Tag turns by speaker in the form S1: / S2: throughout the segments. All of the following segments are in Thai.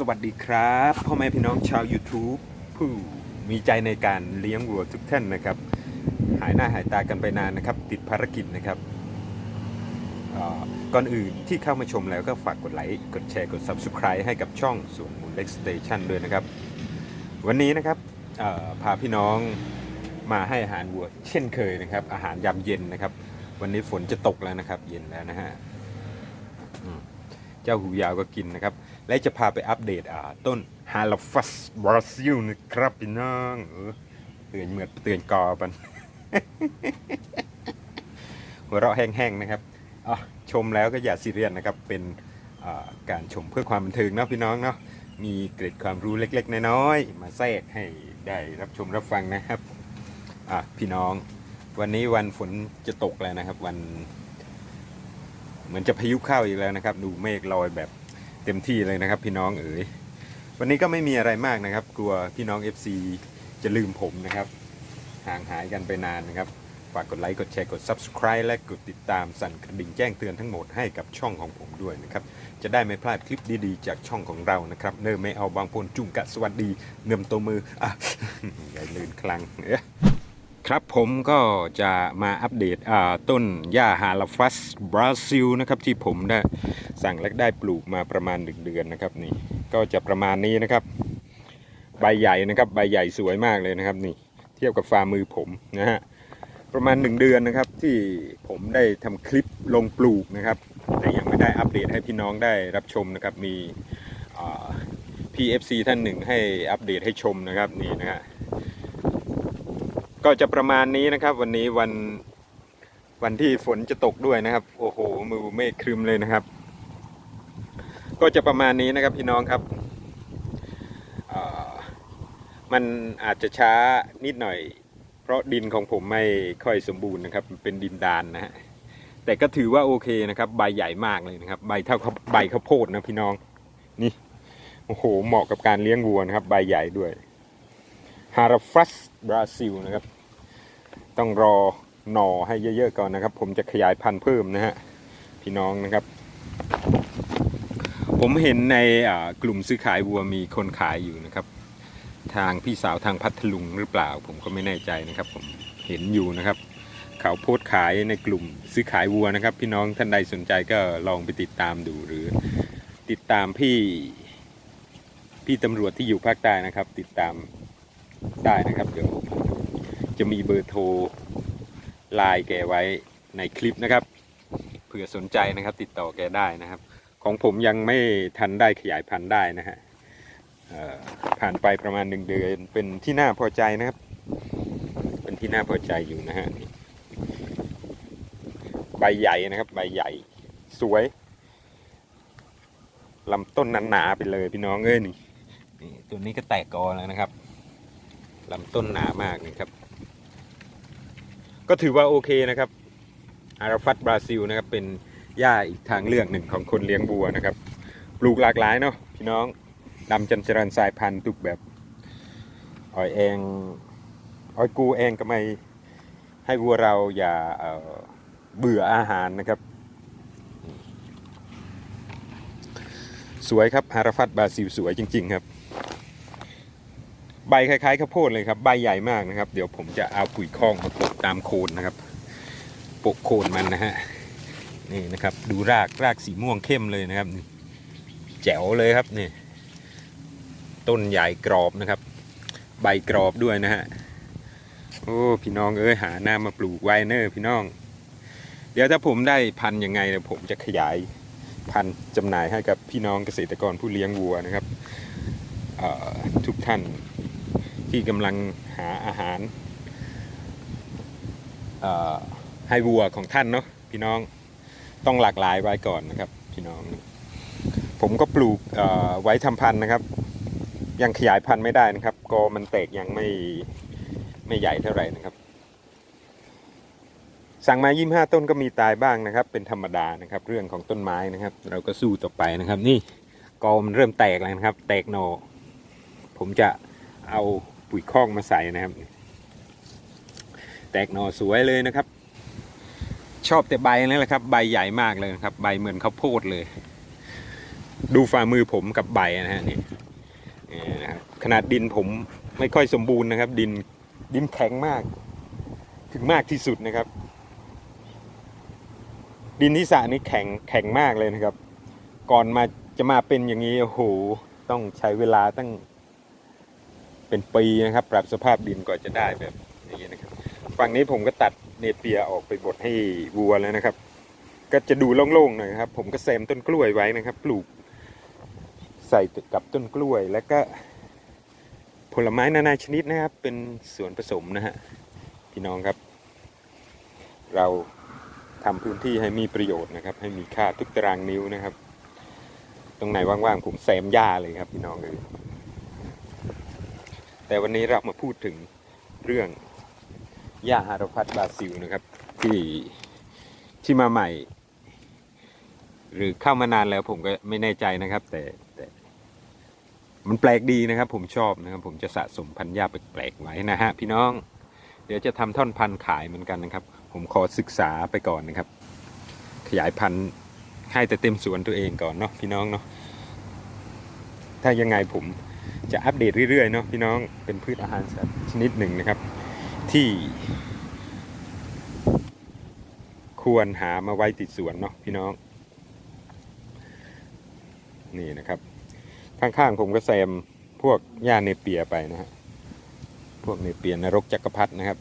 S1: สวัสดีครับพ่อแม่พี่น้องชาว YouTube ผู้มีใจในการเลี้ยงวัวทุกท่านนะครับ หายหน้าหายตากันไปนานนะครับ ติดภารกิจนะครับก่อนอื่นที่เข้ามาชมแล้วก็ฝากกดไลค์กดแชร์กด Subscribe ให้กับช่องสวนมูลเล็กสเตชันด้วยนะครับ วันนี้นะครับพาพี่น้องมาให้อาหารวัวเช่นเคยนะครับ อาหารยามเย็นนะครับ วันนี้ฝนจะตกแล้วนะครับ เย็นแล้วนะฮะ เจ้าหูยาวก็กินนะครับ และจะพาไปอัปเดตอ่าต้นฮาลฟัสบราซิลนะครับพี่น้องเออเตือนเหมือนเตือนกอปันหัวเราะแห้งๆนะครับอะชมแล้วก็อย่าซีเรียสนะครับ เป็นการชมเพื่อความบันเทิงนะพี่น้องเนาะมีเกร็ดความรู้เล็กๆ น้อยๆมาแทรกให้ได้รับชมรับฟังนะครับอะพี่น้อง วันนี้วันฝนจะตกแล้วนะครับ วัน มือนจะพายุเข้าอีกแล้วนะครับ ดูเมฆลอยแบบเต็มที่เลยนะครับ พี่น้องเอ๋ยวันนี้ก็ไม่มีอะไรมากนะครับ กลัวพี่น้อง FC จะลืมผมนะครับ ห่างหายกันไปนานนะครับ ฝากกดไลค์ กดแชร์ กด Subscribe และกดติดตามสั่นกระดิ่งแจ้งเตือนทั้งหมดให้กับช่องของผมด้วยนะครับ จะได้ไม่พลาดคลิปดีๆ จากช่องของเรานะครับ เนิ่มไม่เอาบางพลจุงกะสวัสดี เนิ่มตัวมืออะอย่าลืนคลังเอ๊ะ ครับผมก็จะมาอัปเดตต้นหญ้าฮาลาฟัสบราซิลนะครับที่ผมได้สั่งและได้ปลูกมาประมาณหนึ่งเดือนนะครับนี่ก็จะประมาณนี้นะครับ ใบใหญ่นะครับใบใหญ่สวยมากเลยนะครับนี่เทียบกับฝ่ามือผมนะฮะประมาณหนึ่งเดือนนะครับที่ผมได้ทำคลิปลงปลูกนะครับ แต่ยังไม่ได้อัปเดตให้พี่น้องได้รับชมนะครับมีอ่า PFC ท่านหนึ่งให้อัปเดตให้ชมนะครับนี่นะฮะ ก็จะประมาณนี้นะครับ วันนี้วันวันที่ฝนจะตกด้วยนะครับ โอ้โหมือเมฆครึมเลยนะครับ ก็จะประมาณนี้นะครับพี่น้องครับมันอาจจะช้านิดหน่อย เพราะดินของผมไม่ค่อยสมบูรณ์นะครับเป็นดินดานนะฮะแต่ก็ถือว่าโอเคนะครับ ใบใหญ่มากเลยนะครับ ใบเท่าใบข้าวโพดนะพี่น้องนี่โอ้โหเหมาะกับการเลี้ยงวัวนะครับ ใบใหญ่ด้วยฮาราฟัสบราซิลนะครับ ต้องรอหน่อให้เยอะๆก่อนนะครับ ผมจะขยายพันธุ์เพิ่มนะฮะพี่น้องนะครับ ผมเห็นในกลุ่มซื้อขายวัวมีคนขายอยู่นะครับ ทางพี่สาวทางพัทลุงหรือเปล่า ผมก็ไม่แน่ใจนะครับ ผมเห็นอยู่นะครับ เขาโพสต์ขายในกลุ่มซื้อขายวัวนะครับ พี่น้องท่านใดสนใจก็ลองไปติดตามดูหรือ ติดตามพี่พี่ตำรวจที่อยู่ภาคใต้นะครับ ติดตามได้นะครับเดี๋ยว จะมีเบอร์โทรไลน์แกไว้ในคลิปนะครับเผื่อสนใจนะครับติดต่อแกได้นะครับ ของผมยังไม่ทันได้ขยายพันธุ์ได้นะฮะผ่านไปประมาณหนึ่งเดือนเป็นที่น่าพอใจนะครับ เป็นที่น่าพอใจอยู่นะฮะใบใหญ่นะครับ ใบใหญ่สวยลำต้นหนาๆไปเลยพี่น้องเอ้ยนี่ตัวนี้ก็แตกกอแล้วนะครับลำต้นหนามากนี่ครับ ก็ถือว่าโอเคนะครับ อาราฟัตบราซิลนะครับเป็นหญ้าอีกทางเลือกหนึ่งของคนเลี้ยงบัวนะครับ ปลูกหลากหลายเนาะพี่น้องดำจันจริญสายพันธุ์ตุกแบบอ้อยเองอ้อยกูเองก็ไม่ให้วัวเราอย่าเอ่อเบื่ออาหารนะครับ สวยครับฮาราฟัตบราซิลสวยจริง ๆ ครับ ใบคล้ายๆข้าวโพดเลยครับ ใบใหญ่มากนะครับ เดี๋ยวผมจะเอาปุ๋ยคอกมาปลูกตามโคนนะครับปกโคนมันนะฮะนี่นะครับ ดูรากรากสีม่วงเข้มเลยนะครับแจ๋วเลยครับนี่ต้นใหญ่กรอบนะครับ ใบกรอบด้วยนะฮะโอ้พี่น้องเอ้ยหาหน้ามาปลูกไวเนอร์พี่น้อง เดี๋ยวถ้าผมได้พันยังไงเนี่ยผมจะขยายพันจำหน่ายให้กับพี่น้องเกษตรกรผู้เลี้ยงวัวนะครับทุกท่าน ที่กำลังหาอาหารให้วัวของท่านเนาะพี่น้องต้องหลากหลายไว้ก่อนนะครับพี่น้อง ผมก็ปลูกไว้ทำพันธุ์นะครับ ยังขยายพันธุ์ไม่ได้นะครับกอมันแตกยังไม่ไม่ใหญ่เท่าไหร่นะครับ สั่งมา25ต้นก็มีตายบ้างนะครับ เป็นธรรมดานะครับ เรื่องของต้นไม้นะครับ เราก็สู้ต่อไปนะครับ นี่กอมันเริ่มแตกแล้วนะครับ แตกหนอผมจะเอา ปุ๋ยคอกมาใส่นะครับ แตกหน่อสวยเลยนะครับ ชอบแต่ใบนั่นแหละครับ ใบใหญ่มากเลยนะครับ ใบเหมือนข้าวโพดเลย ดูฝ่ามือผมกับใบนะฮะนี่นี่นะครับขนาดดินผมไม่ค่อยสมบูรณ์นะครับ ดินดินแข็งมาก ถึงมากที่สุดนะครับ ดินที่สระนี่แข็งแข็งมากเลยนะครับ ก่อนมาจะมาเป็นอย่างนี้โอ้โหต้องใช้เวลาตั้ง เป็นปีนะครับ ปรับสภาพดินก่อนจะได้แบบนี้นะครับ ฝั่งนี้ผมก็ตัดเนเปียออกไปบดให้วัวแล้วนะครับ ก็จะดูโล่งๆหน่อยครับ ผมก็แซมต้นกล้วยไว้นะครับ ปลูก ใส่กับต้นกล้วยแล้วก็ผลไม้นานาชนิดนะครับ เป็นส่วนผสมนะฮะพี่น้องครับ เราทำพื้นที่ให้มีประโยชน์นะครับ ให้มีค่าทุกตารางนิ้วนะครับ ตรงไหนว่างๆผมแซมหญ้าเลยครับพี่น้องเลย แต่วันนี้เรามาพูดถึงเรื่องหญ้าฮารพัดบราซิลนะครับ ที่ที่มาใหม่ หรือเข้ามานานแล้วผมก็ไม่แน่ใจนะครับ แต่แต่มันแปลกดีนะครับ ผมชอบนะครับ ผมจะสะสมพันธุ์หญ้าแปลกๆไว้นะฮะพี่น้อง เดี๋ยวจะทำท่อนพันธุ์ขายเหมือนกันนะครับ ผมขอศึกษาไปก่อนนะครับ ขยายพันธุ์ให้แต่เต็มสวนตัวเองก่อนเนาะพี่น้องเนาะถ้ายังไงผม จะอัปเดตเรื่อยๆเนาะพี่น้องเป็นพืชอาหารสัตว์ชนิดหนึ่งนะครับ ที่ ควรหามาไว้ติดสวนเนาะพี่น้อง นี่นะครับ ข้างๆผมก็แซมพวกหญ้าเนเปียไปนะฮะพวกเนเปียนรกจักรพรรดินะครับ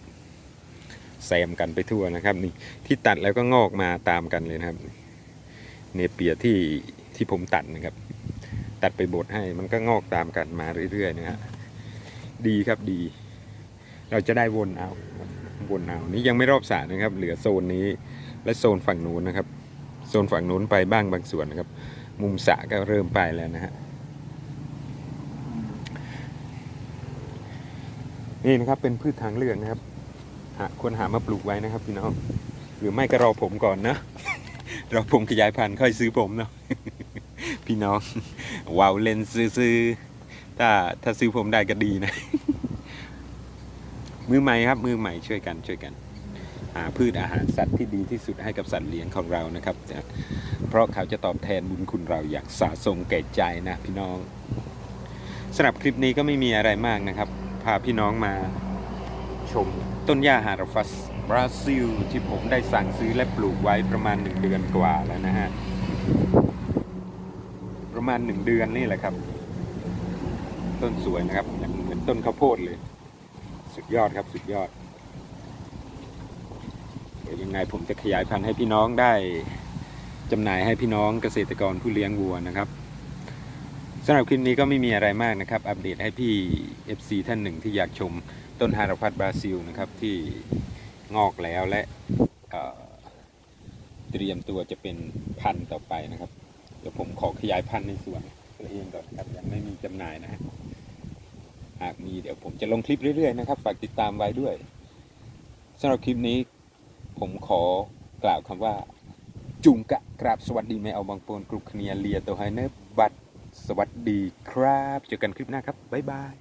S1: แซมกันไปทั่วนะครับนี่ที่ตัดแล้วก็งอกมาตามกันเลยนะครับ เนเปียที่ที่ผมตัดนะครับ ตัดไปบดให้ มันก็งอกตามกันมาเรื่อยๆนะฮะดีครับดี เราจะได้วนเอาวนเอานี่ยังไม่รอบสระนะครับ เหลือโซนนี้และโซนฝั่งนู้นนะครับ โซนฝั่งนู้นไปบ้างบางส่วนนะครับ มุมสระก็เริ่มไปแล้วนะฮะนี่นะครับเป็นพืชทางเลือกนะครับหาควรหามาปลูกไว้นะครับพี่น้องหรือไม่ก็รอผมก่อนนะรอผมขยายพันธุ์ค่อยซื้อผมเนาะ พี่น้องว้าวเล่นซื้อๆถ้าถ้าซื้อผมได้ก็ดีนะ มือใหม่ครับ มือใหม่ช่วยกันช่วยกันหาพืชอาหารสัตว์ที่ดีที่สุดให้กับสัตว์เลี้ยงของเรานะครับ เพราะเขาจะตอบแทนบุญคุณเราอย่างสะสมแก่ใจนะพี่น้องสำหรับคลิปนี้ก็ไม่มีอะไรมากนะครับ พาพี่น้องมาชมต้นหญ้าฮาราฟัสบราซิล ที่ผมได้สั่งซื้อและปลูกไว้ประมาณหนึ่งเดือนกว่าแล้วนะฮะ ประมาณหนึ่งเดือนนี่แหละครับ ต้นสวยนะครับเหมือนต้นข้าวโพดเลย สุดยอดครับสุดยอดเดี๋ยวยังไงผมจะขยายพันธุ์ให้พี่น้องได้จำหน่ายให้พี่น้องเกษตรกรผู้เลี้ยงวัวนะครับสำหรับคลิปนี้ก็ไม่มีอะไรมากนะครับ อัปเดตให้พี่ FC ท่านหนึ่งที่อยากชมต้นฮารพัดบราซิลนะครับที่งอกแล้วและเตรียมตัวจะเป็นพันธุ์ต่อไปนะครับ ดี๋ยวผมขอขยายพันธุ์ในสวนตัวเองก่อนครับยังไม่มีจำหน่ายนะฮะหากมีเดี๋ยวผมจะลงคลิปเรื่อยๆนะครับ ฝากติดตามไว้ด้วยสำหรับคลิปนี้ ผมขอกล่าวคำว่า จุงกะกราบสวัสดีไม่เอาบางปนกรุกเนียเลียตัวไฮเนอร์บัตสวัสดีครับ เจอกันคลิปหน้าครับ บ๊ายบาย